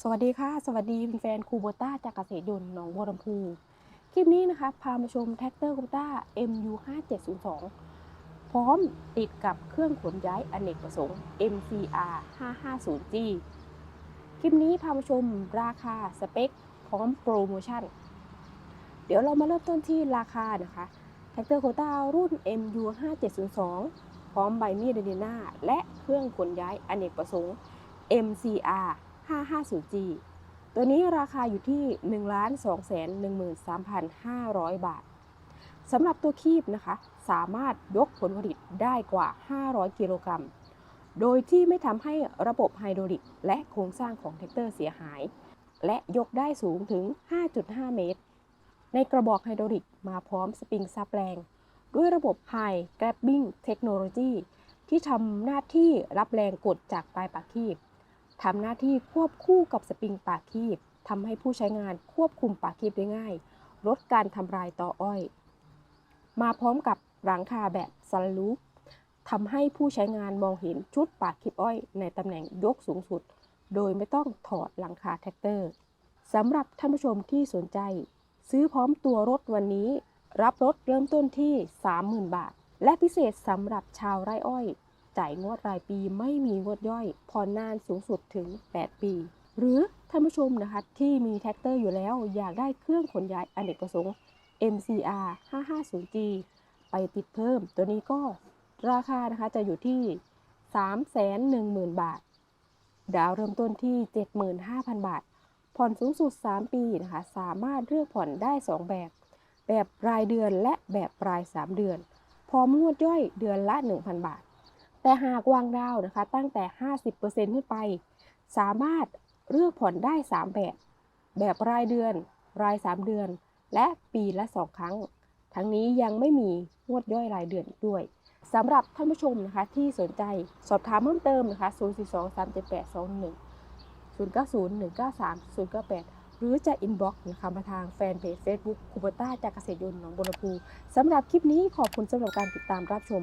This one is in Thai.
สวัสดีค่ะ สวัสดีแฟนคูโบต้าจากเกษตรยนต์หนองบัวลำพู คลิปนี้นะคะพามาชมแท็กเตอร์คูโบต้า MU 5702พร้อมติดกับเครื่องขนย้ายอเนกประสงค์ MCR 550G คลิปนี้พามาชมราคาสเปค พร้อมโปรโมชั่น เดี๋ยวเรามาเริ่มต้นที่ราคานะคะแท็กเตอร์คูโคต้ารุ่น MU 5702พร้อมใบมีดเดนนาและเครื่องขนย้ายอเนกประสงค์ MCR 550G ตัวนี้ราคาอยู่ที่ 1 2 1 3 5 0 0 บาทสำหรับตัวคีบนะคะ สามารถยกผลผลิตได้กว่า 500 กิโลกรัม โดยที่ไม่ทำให้ระบบไฮดรอลิก และโครงสร้างของแท็กเตอร์เสียหาย และยกได้สูงถึง 5.5 เมตร ในกระบอกไฮดรอลิกมาพร้อมสปริงซับแรง ด้วยระบบ High Grabbing Technology ที่ทำหน้าที่รับแรงกดจากปลายปากคีบ ทำหน้าที่ควบคู่กับสปริงปากคีบทำให้ผู้ใช้งานควบคุมปากคีบได้ง่าย ลดการทำลายต่ออ้อย มาพร้อมกับหลังคาแบบซันลูปทำให้ผู้ใช้งานมองเห็นชุดปากคีบอ้อยในตำแหน่งยกสูงสุด โดยไม่ต้องถอดหลังคาแท็กเตอร์สำหรับท่านผู้ชมที่สนใจ ซื้อพร้อมตัวรถวันนี้ รับรถเริ่มต้นที่ 30,000 บาท และพิเศษสำหรับชาวไร่อ้อย จ่ายงวดรายปีไม่มีงวดย่อยผ่อนนานสูงสุดถึง 8 ปี หรือท่านผู้ชมนะคะที่มีแท็กเตอร์อยู่แล้ว อยากได้เครื่องขนย้ายอเนกประสงค์ MCR 550G ไปติดเพิ่ม ตัวนี้ก็ราคานะคะจะอยู่ที่ 310,000 บาท ดาวเริ่มต้นที่ 75,000 บาท ผ่อนสูงสุด 3 ปีนะคะ สามารถเลือกผ่อนได้ 2 แบบ แบบรายเดือนและแบบราย 3 เดือน พร้อมงวดย่อยเดือนละ 1,000 บาท แต่หากวางดาวนะคะ ตั้งแต่ 50%ขึ้นไป สามารถเลือกผ่อนได้ 3 แบบ แบบรายเดือน ราย 3 เดือน และปีละ 2 ครั้ง ทั้งนี้ยังไม่มีงวดย่อยรายเดือนอีกด้วยสำหรับท่านผู้ชมนะคะที่สนใจสอบถามเพิ่มเติมนะคะ 042 378 21 090 193 098 หรือจะอินบ็อกซ์นะคะมาทางแฟนเพจ Facebook คูเบต้าจากเกษตรยนต์หนองบัวลำพูสำหรับคลิปนี้ขอบคุณสำหรับการติดตามรับชม